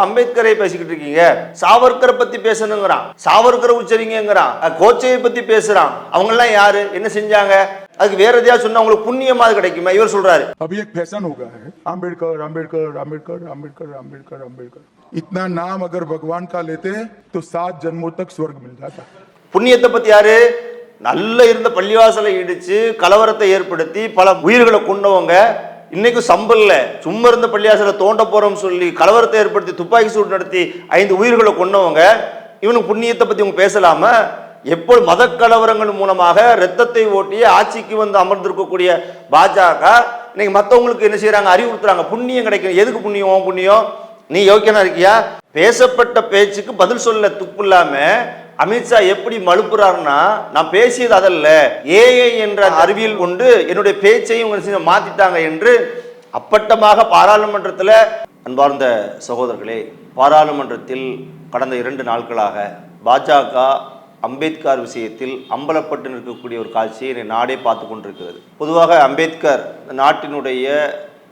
அம்பேத்கரை பேசிக்கிட்டு இருக்கீங்க சாவர்கரை பத்தி பேசணுங்கிறான் சாவர்கரை உச்சரிங்கிறான் கோச்சையை பத்தி பேசுறான் அவங்க எல்லாம் யாரு என்ன செஞ்சாங்க அதுக்கு வேற எதையா சொன்னா உங்களுக்கு புண்ணியமாவது கிடைக்குமா இவர் சொல்றாரு अभी एक फैशन हो गया है आम्बेडकर आम्बेडकर आम्बेडकर आम्बेडकर आम्बेडकर आम्बेडकर इतना नाम अगर भगवान का लेते तो सात जन्मों तक स्वर्ग मिल जाता புண்ணியத்தை பத்தி யாரு நல்ல இருந்த பள்ளிவாசலை இடிச்சு கலவரத்தை ஏற்படுத்தி பல உயிர்களை கொண்டவங்க இன்னைக்கும் சம்பல்ல சும்மா இருந்த பள்ளியாசல தோண்ட போறோம் சொல்லி கலவரத்தை ஏற்படுத்தி துப்பாக்கி சூடு நடத்தி ஐந்து உயிர்களை கொண்டவங்க இவனுக்கு புண்ணியத்தை பத்தி இவங்க பேசலாம? எப்போ மத கலவரங்கள் மூலமாக ரத்தத்தை ஓட்டி ஆட்சிக்கு வந்து அமர்ந்திருக்கக்கூடிய பாஜக இன்னைக்கு மற்றவங்களுக்கு என்ன செய்யறாங்க அறிவுறுத்துறாங்க புண்ணியம் கிடைக்கும் எதுக்கு புண்ணியம்? உன் புண்ணியம்? நீ யோக்கியனா இருக்கியா? பேசப்பட்ட பேச்சுக்கு பதில் சொல்ல துப்பு இல்லாம அமித்ஷா எப்படி மழுப்புறாருன்னா நான் பேசியது அதல்ல. ஏஐ என்ற அறிவியல் கொண்டு என்னுடைய பேச்சையும் மாத்திட்டாங்க என்று அப்பட்டமாக பாராளுமன்றத்தில் அன்பார்ந்த சகோதரர்களே பாராளுமன்றத்தில் கடந்த இரண்டு நாட்களாக பாஜக அம்பேத்கர் விஷயத்தில் அம்பலப்பட்டு நிற்கக்கூடிய ஒரு காட்சியை என்னை நாடே பார்த்து கொண்டிருக்கிறது. பொதுவாக அம்பேத்கர் இந்த நாட்டினுடைய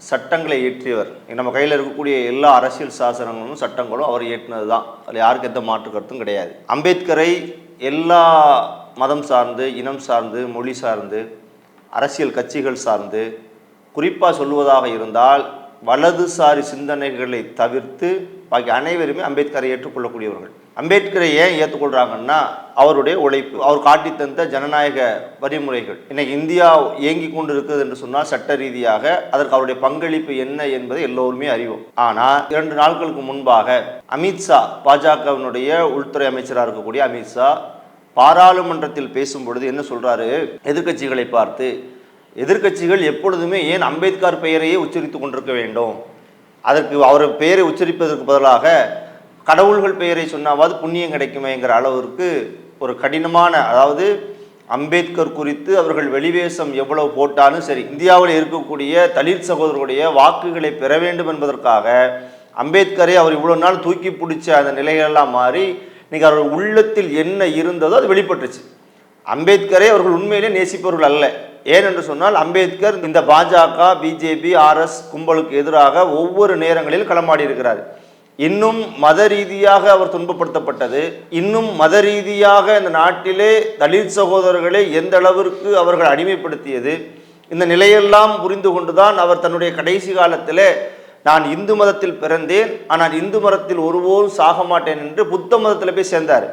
சட்டங்களை இயற்றியவர். நம்ம கையில் இருக்கக்கூடிய எல்லா அரசியல் சாசனங்களும் சட்டங்களும் அவர் இயற்றினது தான் அதில் யாருக்கு எந்த மாற்று கருத்தும் கிடையாது. அம்பேத்கரை எல்லா மதம் சார்ந்து இனம் சார்ந்து மொழி சார்ந்து அரசியல் கட்சிகள் சார்ந்து குறிப்பாக சொல்வதாக இருந்தால் வலதுசாரி சிந்தனைகளை தவிர்த்து பாக்கி அனைவருமே அம்பேத்கரை ஏற்றுக்கொள்ளக்கூடியவர்கள். அம்பேத்கரை ஏன் ஏற்றுக்கொள்கிறாங்கன்னா அவருடைய உழைப்பு அவர் காட்டி தந்த ஜனநாயக வழிமுறைகள். இன்னைக்கு இந்தியா இயங்கி கொண்டு இருக்குது என்று சொன்னால் சட்ட ரீதியாக அதற்கு அவருடைய பங்களிப்பு என்ன என்பதை எல்லோருமே அறிவோம். ஆனால் இரண்டு நாட்களுக்கு முன்பாக அமித்ஷா பாஜகவினுடைய உள்துறை அமைச்சராக இருக்கக்கூடிய அமித்ஷா பாராளுமன்றத்தில் பேசும் பொழுது என்ன சொல்றாரு? எதிர்க்கட்சிகளை பார்த்து எதிர்க்கட்சிகள் எப்பொழுதுமே ஏன் அம்பேத்கர் பெயரையே உச்சரித்து கொண்டிருக்க வேண்டும்? அதற்கு அவர் பெயரை உச்சரிப்பதற்கு பதிலாக கடவுள்கள் பெயரை சொன்னாவது புண்ணியம் கிடைக்குமேங்கிற அளவிற்கு ஒரு கடினமான அதாவது அம்பேத்கர் குறித்து அவர்கள் வெளிவேசம் எவ்வளவு போட்டாலும் சரி இந்தியாவில் இருக்கக்கூடிய தலித் சகோதரருடைய வாக்குகளை பெற வேண்டும் என்பதற்காக அம்பேத்கரை அவர் இவ்வளோ நாள் தூக்கி பிடிச்ச அந்த நிலைகளெல்லாம் மாறி இன்னைக்கு அவர்கள் உள்ளத்தில் என்ன இருந்ததோ அது வெளிப்பட்டுச்சு அம்பேத்கரை அவர்கள் உண்மையிலே நேசிப்பவர்கள் அல்ல. ஏனென்று சொன்னால் அம்பேத்கர் இந்த பாஜக பிஜேபி ஆர்எஸ் கும்பலுக்கு எதிராக ஒவ்வொரு நேரங்களில் களமாடி இருக்கிறார். இன்னும் மத ரீதியாக அவர் துன்பப்படுத்தப்பட்டது. இன்னும் மத ரீதியாக இந்த நாட்டிலே தலித் சகோதரர்களை எந்த அளவிற்கு அவர்கள் அடிமைப்படுத்தியது. இந்த நிலையெல்லாம் புரிந்து கொண்டுதான் அவர் தன்னுடைய கடைசி காலத்தில் நான் இந்து மதத்தில் பிறந்தேன். ஆனால் இந்து மதத்தில் ஒருபோதும் சாக மாட்டேன் என்று புத்த மதத்தில் போய் சேர்ந்தார்.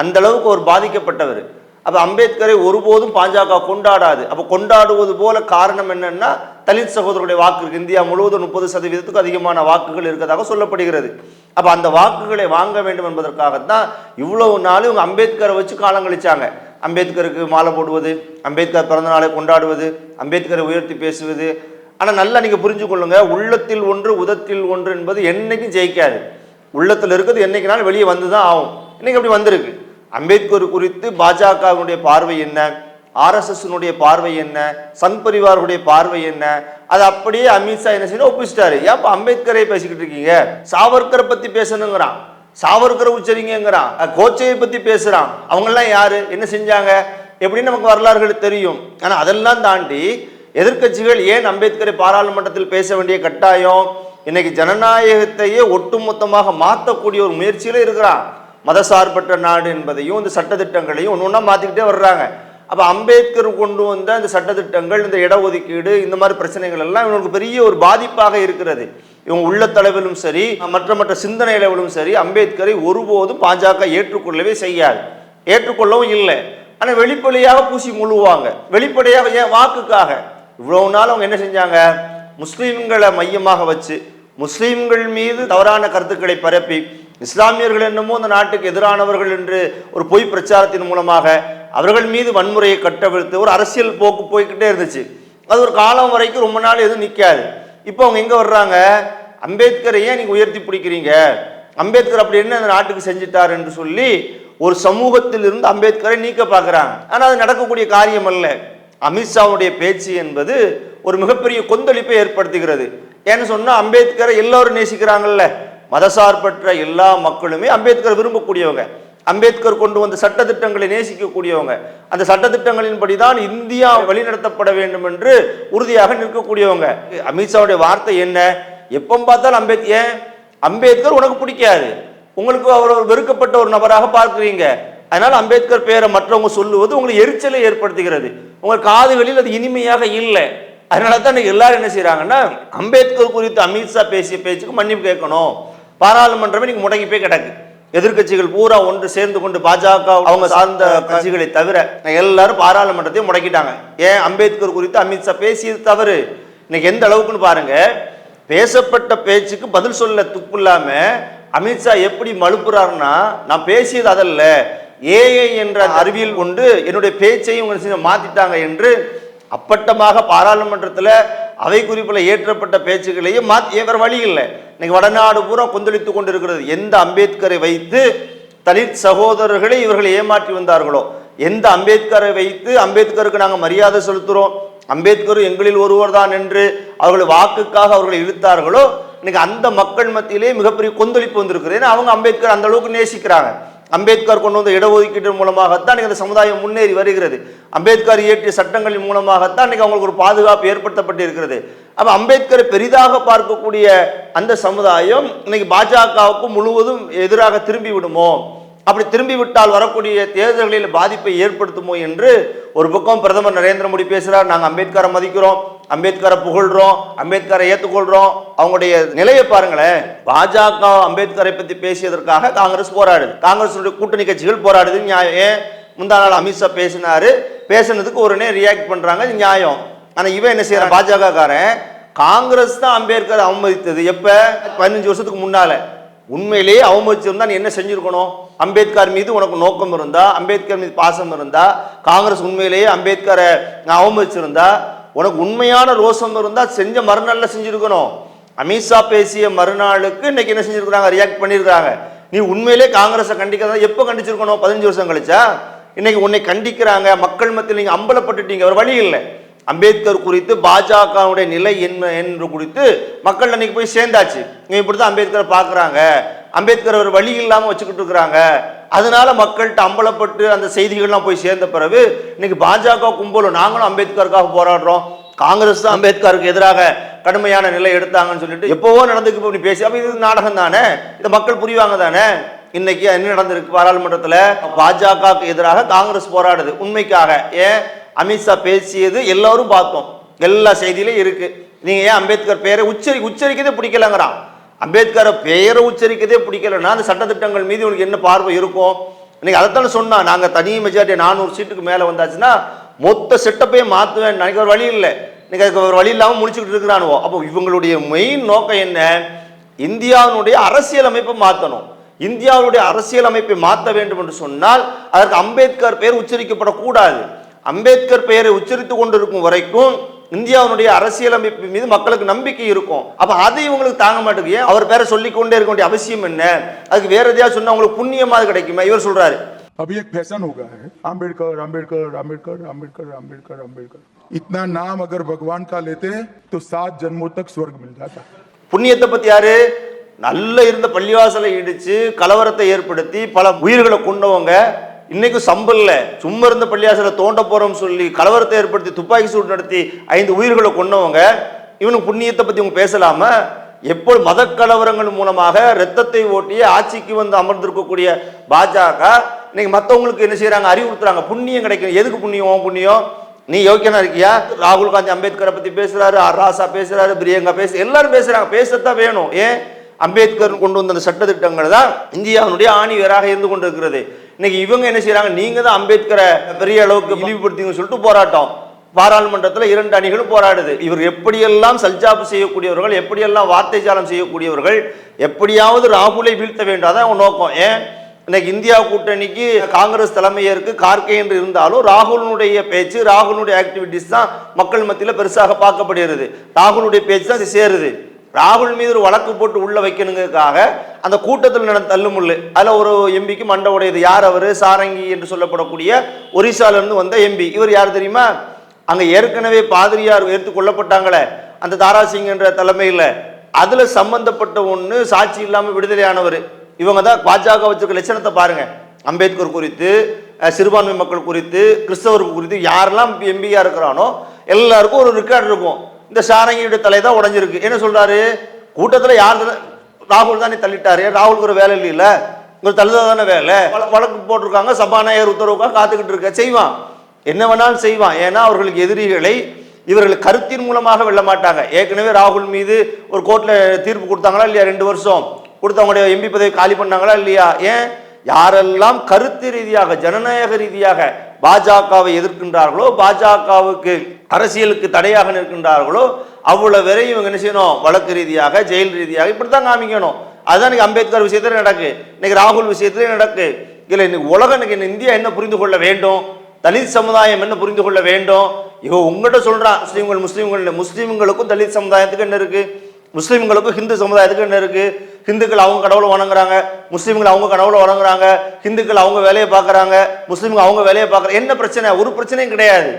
அந்த அளவுக்கு அவர் பாதிக்கப்பட்டவர். அப்போ அம்பேத்கரை ஒருபோதும் பாஜக கொண்டாடாது. அப்போ கொண்டாடுவது போல காரணம் என்னன்னா தலித் சகோதரருடைய வாக்கு இந்தியா முழுவதும் முப்பது சதவீதத்துக்கும் அதிகமான வாக்குகள் இருக்கதாக சொல்லப்படுகிறது. அப்போ அந்த வாக்குகளை வாங்க வேண்டும் என்பதற்காகத்தான் இவ்வளவு நாள் இவங்க அம்பேத்கரை வச்சு காலங்களிச்சாங்க அம்பேத்கருக்கு மாலை போடுவது அம்பேத்கர் பிறந்த நாளை கொண்டாடுவது அம்பேத்கரை உயர்த்தி பேசுவது. ஆனால் நல்லா நீங்கள் புரிஞ்சு கொள்ளுங்க உள்ளத்தில் ஒன்று உதத்தில் ஒன்று என்பது என்னைக்கும் ஜெயிக்காது. உள்ளத்தில் இருக்கிறது என்னைக்குனாலும் வெளியே வந்து தான் ஆகும். இன்னைக்கு அப்படி வந்திருக்கு? அம்பேத்கர் குறித்து பாஜகவினுடைய பார்வை என்ன? ஆர்எஸ்எஸ்னுடைய பார்வை என்ன? சங் பரிவாருடைய பார்வை என்ன? அது அப்படியே அமித்ஷா என்ன செய்யணும்? ஒப்பிச்சிட்டாரு. ஏன்ப்பா அம்பேத்கரை பேசிக்கிட்டு இருக்கீங்க? சாவர்கரை பத்தி பேசணுங்கிறான். சாவர்கரை உச்சரிங்கிறான் கோச்சையை பத்தி பேசுறான். அவங்கெல்லாம் யாரு? என்ன செஞ்சாங்க? எப்படின்னு நமக்கு வரலாறுகள் தெரியும். ஆனா அதெல்லாம் தாண்டி எதிர்க்கட்சிகள் ஏன் அம்பேத்கரை பாராளுமன்றத்தில் பேச வேண்டிய கட்டாயம்? இன்னைக்கு ஜனநாயகத்தையே ஒட்டுமொத்தமாக மாற்றக்கூடிய ஒரு முயற்சியில இருக்கிறான். மதசார்பற்ற நாடு என்பதையும் இந்த சட்டத்திட்டங்களையும் ஒன்று ஒன்றா மாற்றிக்கிட்டே வர்றாங்க. அப்போ அம்பேத்கர் கொண்டு வந்த இந்த சட்டத்திட்டங்கள் இந்த இடஒதுக்கீடு இந்த மாதிரி பிரச்சனைகள் எல்லாம் இவங்களுக்கு பெரிய ஒரு பாதிப்பாக இருக்கிறது. இவங்க உள்ளத்தளவிலும் சரி மற்ற மற்ற சிந்தனை அளவிலும் சரி அம்பேத்கரை ஒருபோதும் பாஜக ஏற்றுக்கொள்ளவே செய்யாது. ஏற்றுக்கொள்ளவும் இல்லை. ஆனால் வெளிப்படையாக பூசி முழுவாங்க வெளிப்படையாக ஏன் வாக்குக்காக? இவ்வளவு நாள் அவங்க என்ன செஞ்சாங்க? முஸ்லீம்களை மையமாக வச்சு முஸ்லீம்கள் மீது தவறான கருத்துக்களை பரப்பி இஸ்லாமியர்கள் என்னமோ அந்த நாட்டுக்கு எதிரானவர்கள் என்று ஒரு பொய் பிரச்சாரத்தின் மூலமாக அவர்கள் மீது வன்முறையை கட்டவிழ்த்து ஒரு அரசியல் போக்கு போய்கிட்டே இருந்துச்சு. அது ஒரு காலம் வரைக்கும் ரொம்ப நாள் எதுவும் நிற்காது இப்போ அவங்க எங்கே வர்றாங்க? அம்பேத்கரை ஏன் நீங்கள் உயர்த்தி பிடிக்கிறீங்க? அம்பேத்கர் அப்படி என்ன அந்த நாட்டுக்கு செஞ்சிட்டார் என்று சொல்லி ஒரு சமூகத்தில் இருந்து அம்பேத்கரை நீக்க பார்க்குறாங்க. ஆனால் அது நடக்கக்கூடிய காரியம் அல்ல. அமித்ஷாவுடைய பேச்சு என்பது ஒரு மிகப்பெரிய கொந்தளிப்பை ஏற்படுத்துகிறது. ஏன்னு சொன்னால் அம்பேத்கரை எல்லோரும் நேசிக்கிறாங்கல்ல. மதசார்பற்ற எல்லா மக்களுமே அம்பேத்கர் விரும்பக்கூடியவங்க. அம்பேத்கர் கொண்டு வந்த சட்டத்திட்டங்களை நேசிக்கக்கூடியவங்க. அந்த சட்டத்திட்டங்களின்படி தான் இந்தியா வழிநடத்தப்பட வேண்டும் என்று உறுதியாக நிற்கக்கூடியவங்க. அமித்ஷாவுடைய வார்த்தை என்ன? எப்போ பார்த்தாலும் அம்பேத் ஏன்? அம்பேத்கர் உனக்கு பிடிக்காது. உங்களுக்கு அவர் ஒரு வெறுக்கப்பட்ட ஒரு நபராக பார்க்குறீங்க. அதனால் அம்பேத்கர் பேரை மற்றவங்க சொல்லுவது உங்களுக்கு எரிச்சலை ஏற்படுத்துகிறது. உங்கள் காதுகளில் அது இனிமையாக இல்லை. அதனால தான் எல்லாரும் என்ன செய்கிறாங்கன்னா அம்பேத்கர் குறித்து அமித்ஷா பேசிய பேச்சுக்கு மன்னிப்பு கேட்கணும். பாராளுமன்றமே நீங்க முடங்கி போய் கிடக்கு. எதிர்கட்சிகள் பூரா ஒன்று சேர்ந்து கொண்டு பாஜக அவங்க சார்ந்த கட்சிகளை தவிர எல்லாரும் பாராளுமன்றத்தையும் முடக்கிட்டாங்க. ஏன் அம்பேத்கர் குறித்து அமித்ஷா பேசியது தவறு? இன்னைக்கு எந்த அளவுக்குன்னு பாருங்க. பேசப்பட்ட பேச்சுக்கு பதில் சொல்ல துப்பு இல்லாம அமித்ஷா எப்படி மழுப்புறாருன்னா நான் பேசியது அதல்ல. ஏஐ என்ற அறிவியல் கொண்டு என்னுடைய பேச்சையும் மாத்திட்டாங்க என்று அப்பட்டமாக பாராளுமன்றத்தில் அவை குறிப்பில் ஏற்றப்பட்ட பேச்சுக்களையும் மாற்றி வேற வழி இல்லை. இன்னைக்கு வடநாடு பூரா கொந்தளித்து கொண்டிருக்கிறது. எந்த அம்பேத்கரை வைத்து தலித் சகோதரர்களை இவர்கள் ஏமாற்றி வந்தார்களோ? எந்த அம்பேத்கரை வைத்து அம்பேத்கருக்கு நாங்கள் மரியாதை செலுத்துகிறோம் அம்பேத்கர் எங்களில் ஒருவர் தான் என்று அவர்கள் வாக்குக்காக அவர்களை இழுத்தார்களோ? இன்னைக்கு அந்த மக்கள் மத்தியிலே மிகப்பெரிய கொந்தளிப்பு வந்திருக்கிறது. ஏன்னா அவங்க அம்பேத்கர் அந்த அளவுக்கு நேசிக்கிறாங்க. அம்பேத்கர் கொண்டு வந்த இடஒதுக்கீடு மூலமாகத்தான் இன்னைக்கு இந்த சமுதாயம் முன்னேறி வருகிறது. அம்பேத்கர் இயற்றிய சட்டங்களின் மூலமாகத்தான் இன்னைக்கு அவங்களுக்கு ஒரு பாதுகாப்பு ஏற்படுத்தப்பட்டு இருக்கிறது அம்பேத்கரை பெரிதாக பார்க்கக்கூடிய அந்த சமுதாயம் இன்னைக்கு பாஜகவுக்கு முழுவதும் எதிராக திரும்பி விடுமோ? அப்படி திரும்பி விட்டால் வரக்கூடிய தேர்தல்களில் பாதிப்பை ஏற்படுத்துமோ என்று ஒரு பக்கம் பிரதமர் நரேந்திர மோடி பேசுகிறார் நாங்கள் அம்பேத்கரை மதிக்கிறோம். அம்பேத்கரை புகழ்றோம் அம்பேத்கரை ஏற்றுக்கொள்கிறோம் அவங்களுடைய நிலையை பாருங்களேன். பாஜக அம்பேத்கரை பற்றி பேசியதற்காக காங்கிரஸ் போராடுது. காங்கிரஸ் கூட்டணி கட்சிகள் போராடுது நியாயம். ஏன்? முந்தா நாள் அமித்ஷா பேசினாரு. பேசினதுக்கு உடனே ரியாக்ட் பண்ணுறாங்க நியாயம். ஆனால் இவன் என்ன செய்யறான்? பாஜக காரன் காங்கிரஸ் தான் அம்பேத்கர் அவமதித்தது. எப்போ? பதினஞ்சு வருஷத்துக்கு முன்னால். உண்மையிலேயே அவமதிச்சிருந்தா நீ என்ன செஞ்சுருக்கணும்? அம்பேத்கர் மீது உனக்கு நோக்கம் இருந்தா அம்பேத்கர் மீது பாசம் இருந்தா காங்கிரஸ் உண்மையிலேயே அம்பேத்கரை நான் அவமதிச்சிருந்தா உனக்கு உண்மையான ரோசம் இருந்தால் செஞ்ச மறுநாளில் செஞ்சுருக்கணும். அமித்ஷா பேசிய மறுநாளுக்கு இன்னைக்கு என்ன செஞ்சுருக்குறாங்க? ரியாக்ட் பண்ணியிருக்காங்க நீ உண்மையிலே காங்கிரஸை கண்டிக்கிறதா? எப்போ கண்டிச்சிருக்கணும்? பதினஞ்சு வருஷம் கழிச்சா? இன்னைக்கு உன்னை கண்டிக்கிறாங்க. மக்கள் மத்தியில் நீங்கள் அம்பலப்பட்டுட்டீங்க. ஒரு வழி இல்லை. அம்பேத்கர் குறித்து பாஜகவுடைய நிலை என்ன என்று குறித்து மக்கள் அன்னைக்கு போய் சேர்ந்தாச்சு. இவங்க இப்படி தான் அம்பேத்கரை பார்க்குறாங்க. அம்பேத்கர் ஒரு வழி இல்லாமல் வச்சுக்கிட்டு இருக்கிறாங்க. அதனால மக்கள்கிட்ட அம்பலப்பட்டு அந்த செய்திகள்லாம் போய் சேர்ந்த பிறகு இன்னைக்கு பாஜக கும்பலும் நாங்களும் அம்பேத்கருக்காக போராடுறோம். காங்கிரஸ் தான் அம்பேத்கருக்கு எதிராக கடுமையான நிலை எடுத்தாங்கன்னு சொல்லிட்டு எப்போவோ நடந்துக்கு போய் நீ பேசி அப்போ இது நாடகம் தானே? இதை மக்கள் புரிவாங்க தானே? இன்னைக்கு என்ன நடந்திருக்கு பாராளுமன்றத்தில்? பாஜகவுக்கு எதிராக காங்கிரஸ் போராடுது. உண்மைக்காக. ஏன்? அமித்ஷா பேசியது எல்லாரும் பார்த்தோம். எல்லா செய்தியிலும் இருக்கு. நீங்க ஏன் அம்பேத்கர் பேரை உச்சரி உச்சரிக்கதே பிடிக்கலங்கிறான். அம்பேத்கரை பெயரை உச்சரிக்கதே பிடிக்கலன்னா அந்த சட்டத்திட்டங்கள் மீது உனக்கு என்ன பார்வை இருக்கும் இன்னைக்கு அதைத்தானே சொன்னா. நாங்கள் தனி மெஜாரிட்டி நானூறு சீட்டுக்கு மேலே வந்தாச்சுன்னா மொத்த செட்டப்பையும் மாற்றுவேன் நினைக்க ஒரு வழி இல்லை. இன்னைக்கு அதுக்கு ஒரு வழி இல்லாமல் முடிச்சுக்கிட்டு இருக்கிறானுவோ. அப்போ இவங்களுடைய மெயின் நோக்கம் என்ன? இந்தியாவினுடைய அரசியல் அமைப்பை மாற்றணும் இந்தியாவுடைய அரசியல் அமைப்பை மாற்ற வேண்டும் என்று சொன்னால் அதற்கு அம்பேத்கர் பெயர் உச்சரிக்கப்படக்கூடாது. அம்பேத்கர் பெயரை உச்சரித்து கொண்டிருக்கும் வரைக்கும் இந்தியாவினுடைய அரசியல் அமைப்பு மீது மக்களுக்கு நம்பிக்கை இருக்கும் அப்ப அது இவங்களுக்கு தாங்க மாட்டேங்குது ஏன் அவர் பேரை சொல்லிக் கொண்டே இருக்க வேண்டிய அவசியம் என்ன அதுக்கு வேற எதையாவது சொன்னா உங்களுக்கு புண்ணியமாக கிடைக்குமா இவர் சொல்றாரு अभी एक फैशन हो गया है आम्बेडकर आम्बेडकर आम्बेडकर आम्बेडकर आम्बेडकर आम्बेडकर इतना नाम अगर भगवान का लेते तो सात जन्मों तक स्वर्ग मिल जाता புண்ணியத்தை பத்தி யாரு நல்ல இருந்த பள்ளிவாசலை இடிச்சு கலவரத்தை ஏற்படுத்தி பல உயிர்களை கொண்டவங்க இன்னைக்கும் சம்பல்ல சும்மா இருந்த பள்ளியாசல தோண்ட போறோம்னு சொல்லி கலவரத்தை ஏற்படுத்தி துப்பாக்கி சூடு நடத்தி ஐந்து உயிர்களை கொண்டவங்க இவனுக்கு புண்ணியத்தை பத்தி இவங்க பேசலாம? எப்போ மத கலவரங்கள் மூலமாக ரத்தத்தை ஓட்டி ஆட்சிக்கு வந்து அமர்ந்திருக்கக்கூடிய பாஜக இன்னைக்கு மற்றவங்களுக்கு என்ன செய்யறாங்க அறிவுறுத்துறாங்க. புண்ணியம் கிடைக்கும். எதுக்கு புண்ணியம்? உன் புண்ணியம்? நீ யோக்கியனா இருக்கியா? ராகுல் காந்தி அம்பேத்கரை பத்தி பேசுறாரு ஆர். ராசா பேசுறாரு பிரியங்கா பேசு எல்லாரும் பேசுறாங்க. பேசத்தான் வேணும். ஏன்? அம்பேத்கர் கொண்டு வந்த அந்த சட்டத்திட்டங்கள் தான் இந்தியாவினுடைய ஆணிவராக இருந்து கொண்டிருக்கிறது. இன்னைக்கு இவங்க என்ன செய்யறாங்க நீங்க தான் அம்பேத்கரை பெரிய அளவுக்கு இழிவுபடுத்திங்கன்னு சொல்லிட்டு போராட்டம். பாராளுமன்றத்தில் இரண்டு அணிகளும் போராடுது. இவர் எப்படியெல்லாம் சல்ஜாப்பு செய்யக்கூடியவர்கள் எப்படியெல்லாம் வார்த்தை ஜாலம் செய்யக்கூடியவர்கள் எப்படியாவது ராகுலை வீழ்த்த வேண்டும் அதான் அவங்க நோக்கம். ஏன்? இன்னைக்கு இந்தியா கூட்டணிக்கு காங்கிரஸ் தலைமையருக்கு கார்கே என்று இருந்தாலும் ராகுலனுடைய பேச்சு ராகுலனுடைய ஆக்டிவிட்டிஸ் தான் மக்கள் மத்தியில் பெருசாக பார்க்கப்படுகிறது. ராகுலுடைய பேச்சு தான் சேருது. ராகுல் மீது ஒரு வழக்கு போட்டு உள்ள வைக்கணுங்கிறதுக்காக அந்த கூட்டத்தில் நடந்த தள்ளுமுள்ளு. அதில் ஒரு எம்பிக்கு மண்டை உடையது. யார் அவர்? சாரங்கி என்று சொல்லப்படக்கூடிய ஒரிசாலேருந்து வந்த எம்பி. இவர் யார் தெரியுமா? அங்கே ஏற்கனவே பாதிரியார் எடுத்து கொல்லப்பட்டாங்களே. அந்த தாராசிங் என்ற தலைமையில். அதில் சம்பந்தப்பட்ட ஒன்று சாட்சி இல்லாமல் விடுதலையானவர். இவங்க தான் பாஜக வச்சிருக்க லட்சணத்தை பாருங்க. அம்பேத்கர் குறித்து சிறுபான்மை மக்கள் குறித்து கிறிஸ்தவர்கள் குறித்து யாரெல்லாம் எம்பியாக இருக்கிறானோ எல்லாருக்கும் ஒரு ரெக்கார்டு இருக்கும். இந்த சாரங்கியுடைய தலை தான் உடஞ்சிருக்கு. என்ன சொல்றாரு? கூட்டத்தில் யார் ராகுல் தானே தள்ளிட்டாரு. ராகுலுக்கு ஒரு வேலை இல்லைல்ல உங்களுக்கு தள்ளுதா தானே வேலை? வழக்கு போட்டிருக்காங்க சபாநாயகர் உத்தரவுக்காக காத்துக்கிட்டு இருக்க. செய்வான். என்ன வேணாலும் செய்வான். ஏன்னா அவர்களுக்கு எதிரிகளை இவர்கள் கருத்தின் மூலமாக வெல்ல மாட்டாங்க. ஏற்கனவே ராகுல் மீது ஒரு கோர்ட்டில் தீர்ப்பு கொடுத்தாங்களா இல்லையா? ரெண்டு வருஷம். கொடுத்தவங்களுடைய எம்பி பதவி காலி பண்ணாங்களா இல்லையா? ஏன்? யாரெல்லாம் கருத்து ரீதியாக ஜனநாயக ரீதியாக பாஜகவை எதிர்க்கின்றார்களோ பாஜகவுக்கு அரசியலுக்கு தடையாக நிற்கின்றார்களோ அவ்வளவு வரையும் இவங்க என்ன செய்யணும்? வழக்கு ரீதியாக ஜெயில் ரீதியாக இப்படித்தான் காமிக்கணும். அதுதான் இன்னைக்கு அம்பேத்கர் விஷயத்துல நடக்கு. இன்னைக்கு ராகுல் விஷயத்திலே நடக்கு. இல்லை இன்னைக்கு உலகம் இன்னைக்கு இந்தியா என்ன புரிந்து கொள்ள வேண்டும்? தலித் சமுதாயம் என்ன புரிந்து கொள்ள வேண்டும்? இவ உங்கள்கிட்ட சொல்றான் முஸ்லீம்கள் முஸ்லீம்கள் முஸ்லீம்களுக்கும் தலித் சமுதாயத்துக்கு என்ன இருக்கு? முஸ்லீம்களுக்கும் ஹிந்து சமுதாயத்துக்கு என்ன இருக்கு? ஹிந்துக்கள் அவங்க கடவுளை வணங்குறாங்க முஸ்லீம்கள் அவங்க கடவுளை வணங்குறாங்க ஹிந்துக்கள் அவங்க வேலையை பார்க்குறாங்க முஸ்லீம்கள் அவங்க வேலையை பார்க்குற என்ன பிரச்சனை? ஒரு பிரச்சனையும் கிடையாது.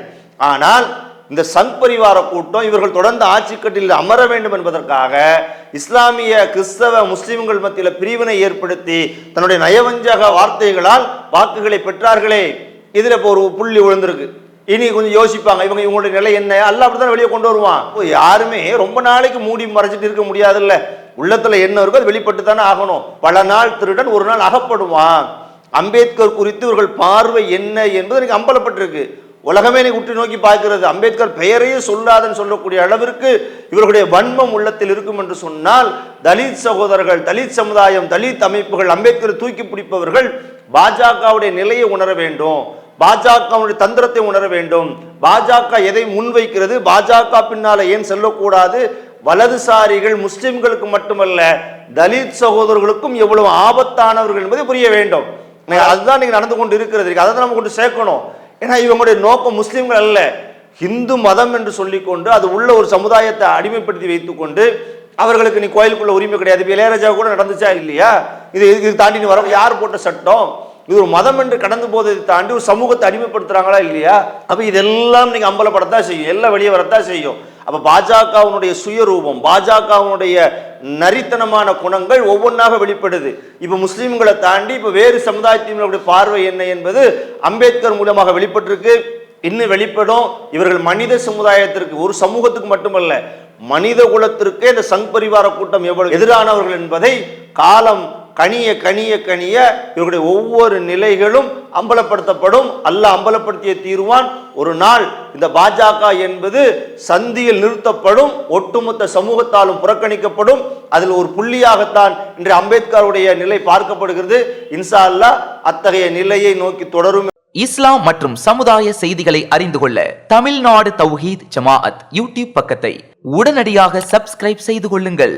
ஆனால் இந்த சங் பரிவார கூட்டம் இவர்கள் தொடர்ந்து ஆட்சிக்கட்டில் அமர வேண்டும் என்பதற்காக இஸ்லாமிய கிறிஸ்தவ முஸ்லிம்கள் மத்தியில் பிரிவினை ஏற்படுத்தி தன்னுடைய நயவஞ்சக வார்த்தைகளால் வாக்குகளை பெற்றார்களே. இதில் இப்போ ஒரு புள்ளி விழுந்திருக்கு. இனி கொஞ்சம் யோசிப்பாங்க. இவங்க இவங்களுடைய நிலை என்ன? அல்ல அப்படிதான் வெளியே கொண்டு வருவான். யாருமே ரொம்ப நாளைக்கு மூடி மறைச்சிட்டு இருக்க முடியாதுல்ல. உள்ளத்துல என்ன இருக்கோ அது வெளிப்பட்டு தானே ஆகணும். பல நாள் திருடன் ஒரு நாள் அகப்படுவான். அம்பேத்கர் குறித்து இவர்கள் பார்வை என்ன என்பது எனக்கு அம்பலப்பட்டிருக்கு. உலகமே நீ உற்று நோக்கி பார்க்கிறது. அம்பேத்கர் பெயரையே சொல்லாதன்னு சொல்லக்கூடிய அளவிற்கு இவர்களுடைய வன்மம் உள்ளத்தில் இருக்கும் என்று சொன்னால் தலித் சகோதரர்கள் தலித் சமுதாயம் தலித் அமைப்புகள் அம்பேத்கரை தூக்கி பிடிப்பவர்கள் பாஜகவுடைய நிலையை உணர வேண்டும். பாஜகவுடைய தந்திரத்தை உணர வேண்டும். பாஜக எதை முன்வைக்கிறது? பாஜக பின்னால ஏன் செல்லக்கூடாது? வலதுசாரிகள் முஸ்லிம்களுக்கு மட்டுமல்ல தலித் சகோதரர்களுக்கும் எவ்வளவு ஆபத்தானவர்கள் என்பதை புரிய வேண்டும். அதுதான் நீங்க நடந்து கொண்டு இருக்கிறது அதை தான் நம்ம கொண்டு சேர்க்கணும். ஏன்னா இவங்களுடைய நோக்கம் முஸ்லிம்கள் அல்ல. ஹிந்து மதம் என்று சொல்லிக்கொண்டு அது உள்ள ஒரு சமுதாயத்தை அடிமைப்படுத்தி வைத்துக்கொண்டு அவர்களுக்கு நீ கோயிலுக்குள்ள உரிமை கிடையாது. இளையராஜா கூட நடந்துச்சா இல்லையா? இது இது தாண்டி நீ வர யார் போட்ட சட்டம்? இது ஒரு மதம் என்று கடந்து போதை தாண்டி ஒரு சமூகத்தை அடிமைப்படுத்துறாங்களா இல்லையா? அப்போ இதெல்லாம் நீங்கள் அம்பலப்படத்தான் செய்யும். எல்லாம் வெளியே வரத்தான் செய்யும். அப்போ பாஜகவினுடைய சுயரூபம் பாஜகவுனுடைய நரித்தனமான குணங்கள் ஒவ்வொன்றாக வெளிப்படுது. இப்போ முஸ்லீம்களை தாண்டி இப்போ வேறு சமுதாயத்தினுடைய பார்வை என்ன என்பது அம்பேத்கர் மூலமாக வெளிப்பட்டிருக்கு. இன்னும் வெளிப்படும். இவர்கள் மனித சமுதாயத்திற்கு ஒரு சமூகத்துக்கு மட்டுமல்ல மனித குலத்திற்கே இந்த சங் பரிவார கூட்டம் எவ்வளவு எதிரானவர்கள் என்பதை காலம் கனிய கனிய கனிய இவர்களுடைய ஒவ்வொரு நிலைகளும் அம்பலப்படுத்தப்படும். அல்லாஹ் அம்பலப்படுத்திய தீர்வான். ஒரு நாள் இந்த பாஜக என்பது சந்தியில் நிறுத்தப்படும் ஒட்டுமொத்த சமூகத்தாலும் புறக்கணிக்கப்படும். அதில் ஒரு புள்ளியாகத்தான் இன்று அம்பேத்கருடைய நிலை பார்க்கப்படுகிறது. இன்சா அல்லாஹ் அத்தகைய நிலையை நோக்கி தொடரும். இஸ்லாம் மற்றும் சமுதாய செய்திகளை அறிந்து கொள்ள தமிழ்நாடு தௌஹீத் ஜமாஅத் யூடியூப் பக்கத்தை உடனடியாக சப்ஸ்கிரைப் செய்து கொள்ளுங்கள்.